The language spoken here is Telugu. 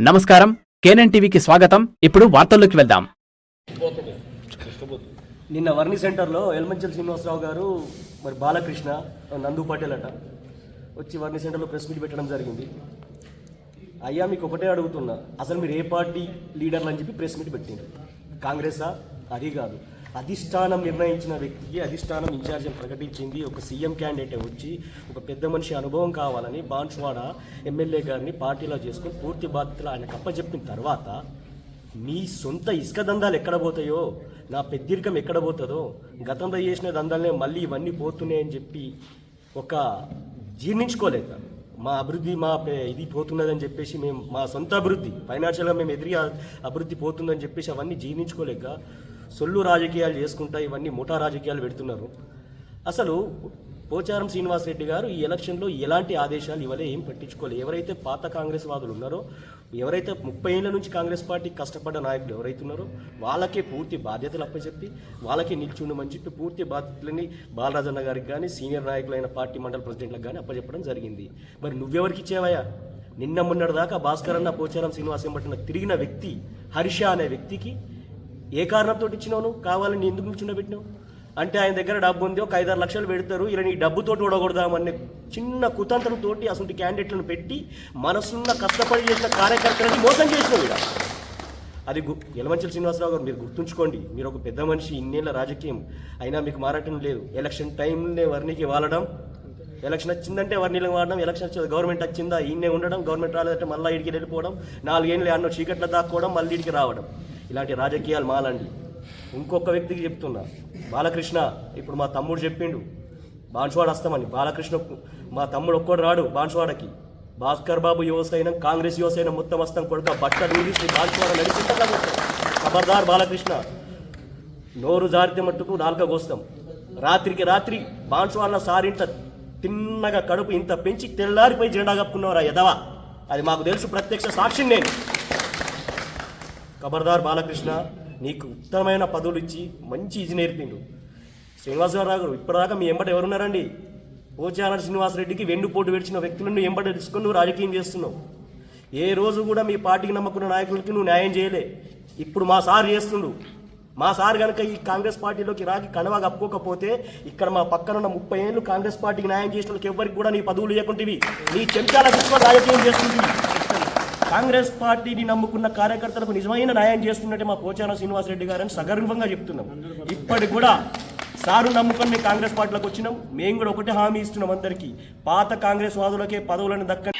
నమస్కారం. కేనన్ టీవీకి స్వాగతం. ఇప్పుడు వార్తల్లోకి వెళ్దాం. నిన్న వర్ణి సెంటర్లో ఎల్మంచల్ శ్రీనివాసరావు గారు మరి బాలకృష్ణ నందు పటేల్ అట వచ్చి వర్ణి సెంటర్లో ప్రెస్ మీట్ పెట్టడం జరిగింది. అయ్యా మీకు ఒకటే అడుగుతున్నా. అసలు మీరు ఏ పార్టీ లీడర్లు అని చెప్పి ప్రెస్ మీట్ పెట్టింది కాంగ్రెసా? అది కాదు. అధిష్టానం నిర్ణయించిన వ్యక్తికి అధిష్టానం ఇన్ఛార్జ్ ప్రకటించింది. ఒక సీఎం క్యాండిడేట్ వచ్చి ఒక పెద్ద మనిషి అనుభవం కావాలని బాన్స్వాడ ఎమ్మెల్యే గారిని పార్టీలో చేసుకుని పూర్తి బాధ్యతలు ఆయన కప్పచెప్పిన తర్వాత మీ సొంత ఇసుక దందాలు ఎక్కడ పోతాయో? నా పెద్దరికం ఎక్కడ పోతుందో? గతంలో చేసిన దందాలనే మళ్ళీ ఇవన్నీ పోతున్నాయని చెప్పి ఒక జీర్ణించుకోలేక మా అభివృద్ధి మా ఇది పోతున్నదని చెప్పేసి మేము మా సొంత అభివృద్ధి ఫైనాన్షియల్గా మేము ఎదిరి అభివృద్ధి పోతుందని చెప్పేసి అవన్నీ జీర్ణించుకోలేక సొల్లు రాజకీయాలు చేసుకుంటా ఇవన్నీ ముఠా రాజకీయాలు పెడుతున్నారు. అసలు పోచారం శ్రీనివాసరెడ్డి గారు ఈ ఎలక్షన్లో ఎలాంటి ఆదేశాలు ఇవ్వలే ఏం పట్టించుకోలేదు ఎవరైతే పాత కాంగ్రెస్ వాదులు ఉన్నారో ఎవరైతే ముప్పై ఏళ్ళ నుంచి కాంగ్రెస్ పార్టీ కష్టపడ్డ నాయకులు ఎవరైతే ఉన్నారో వాళ్ళకే పూర్తి బాధ్యతలు అప్పచెప్పి వాళ్ళకే నిల్చుండమని చెప్పి పూర్తి బాధ్యతలని బాలరాజన్న గారికి కానీ సీనియర్ నాయకులైన పార్టీ మండల ప్రెసిడెంట్లకు కానీ అప్పచెప్పడం జరిగింది. మరి నువ్వెవరికి ఇచ్చేవయ్యా? నిన్న మొన్నటి దాకా భాస్కర్ అన్న పోచారం శ్రీనివాసం పట్టిన తిరిగిన వ్యక్తి హర్ష అనే వ్యక్తికి ఏ కారణంతో ఇచ్చినావు కావాలని నీ ఎందుకు నిల్చుండబెట్టినావు అంటే ఆయన దగ్గర డబ్బు ఉంది ఒక ఐదారు లక్షలు పెడతారు ఇలా నీ డబ్బుతోటి ఓడగొడదామనే చిన్న కుతంత్రంతో అసలు క్యాండిడేట్లను పెట్టి మనసున్న కష్టపడి చేసిన కార్యకర్తలని మోసం చేసినావు ఇలా అది గు యలమంచల శ్రీనివాసరావు గారు మీరు గుర్తుంచుకోండి మీరు ఒక పెద్ద మనిషి ఇన్నేళ్ళ రాజకీయం అయినా మీకు మారటం లేదు. ఎలక్షన్ టైంలో వర్ణికి వాడడం ఎలక్షన్ వచ్చిందంటే వర్ణీలకు వాడడం ఎలక్షన్ వచ్చింది గవర్నమెంట్ వచ్చిందా ఈయనే ఉండడం గవర్నమెంట్ రాలేదంటే మళ్ళీ ఇడికి వెళ్ళిపోవడం నాలుగేళ్ళు అన్న చీకట్లో దాక్కోవడం మళ్ళీ ఇడికి రావడం. ఇలాంటి రాజకీయాలు మాలండి. ఇంకొక వ్యక్తికి చెప్తున్నా. బాలకృష్ణ ఇప్పుడు మా తమ్ముడు చెప్పిండు. బాన్స్వాడ వస్తామని బాలకృష్ణ మా తమ్ముడు ఒక్కడు రాడు బాన్స్వాడకి. భాస్కర్ బాబు యువసైన కాంగ్రెస్ యువసైన మొత్తం వస్తాం కొడుక బట్ట నిలిచి బాన్స్వాడ నడిచింటా ఖబర్దార్ బాలకృష్ణ. నోరు జారితే మట్టుకు నాలుక కోస్తాం రాత్రికి రాత్రి బాన్స్వాళ్ళ సారింట తిన్నగా కడుపు ఇంత పెంచి తెల్లారిపోయి జెండా కప్పుకున్నవరా ఎదవా అది మాకు తెలుసు ప్రత్యక్ష సాక్షిని నేను. ఖబర్దార్ బాలకృష్ణ నీకు ఉత్తమమైన పదవులు ఇచ్చి మంచి ఇది నేర్పిండు శ్రీనివాసరావు గారు ఇప్పటిదాకా మీ ఎంబట ఎవరున్నారండి? పోచారం శ్రీనివాసరెడ్డికి వెన్నుపోటు విడిచిన వ్యక్తులను ఎంబట తీసుకొని నువ్వు రాజకీయం చేస్తున్నావు. ఏ రోజు కూడా మీ పార్టీకి నమ్ముకున్న నాయకులకి నువ్వు న్యాయం చేయలే. ఇప్పుడు మా సార్ చేస్తుండు. మా సార్ కనుక ఈ కాంగ్రెస్ పార్టీలోకి రాకి కణవా కప్పుకోకపోతే ఇక్కడ మా పక్కన ఉన్న ముప్పై ఏళ్ళు కాంగ్రెస్ పార్టీకి న్యాయం చేసిన వాళ్ళకి ఎవరికి కూడా నీ పదవులు ఇవ్వకుంటేవి నీ చెంచాల తీసుకొని రాజకీయం చేస్తుంది కాంగ్రెస్ పార్టీని నమ్ముకున్న కార్యకర్తలకు నిజమైన న్యాయం చేస్తున్నట్టే మా పోచాన శ్రీనివాసరెడ్డి గారని సగర్వంగా చెప్తున్నాం. ఇప్పటికి కూడా సారు నమ్ముకొని మేము కాంగ్రెస్ పార్టీలోకి వచ్చినాం. మేము కూడా ఒకటే హామీ ఇస్తున్నాం అందరికీ. పాత కాంగ్రెస్ వాదులకే పదవులను దక్కని